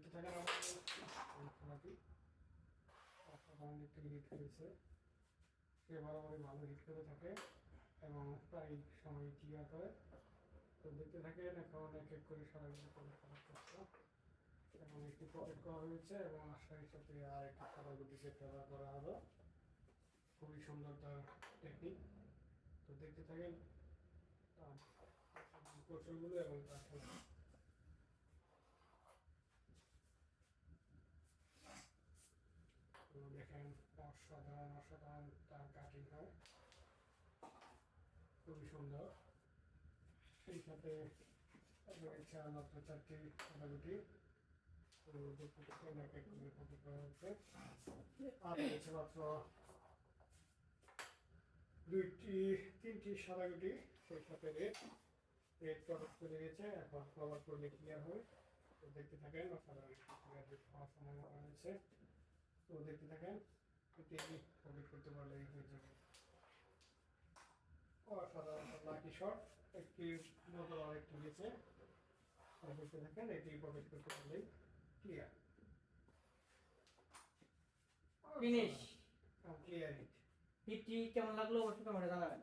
দেখতে থাকেন আমাদের হিট করেছে। সে বরাবরই ভালো হিট করে থাকে এবং প্রায় সময় ক্লিয়ার করে। তো দেখতে থাকেন, এখন এক এক করে করছে। এবং একটি পকেট করা হয়েছে এবং আশার সাথে আর একটি খাবার গুটিকে ব্যবহার করা হলো। খুবই সুন্দর তার টেকনিক তো দেখতে থাকেন, তার কৌশলগুলো এবং তার খেলা তো দেখেন অসাধারণ অসাধারণ তার কাটিং হয়। খুবই সুন্দর। সেই সাথে রয়েছে মাত্র চারটি করে করা হচ্ছে আর রয়েছে মাত্র দুইটি, তিনটি সাদা গুটি। সেই সাথে রেড রেড প্রডাক্ট চলে গেছে এখন কভার করলে ক্লিয়ার হবে। দেখতে থাকেন, অসাধারণ। ক্লিয়ার হওয়ার সম্ভাবনা রয়েছে তো দেখতে থাকেন এটি কমপ্লিট করতে পারলে হয়ে যাবে। অসাধারণ লাকি শট একটি নতুন আরেকটি গেছে দেখতে থাকেন এটি কমপ্লিট করতে পারলেই ক্লিয়ার ফিনিশ ক্লিয়ার ইট কেমন লাগল? অবশ্যই কমেন্টে জানাবেন।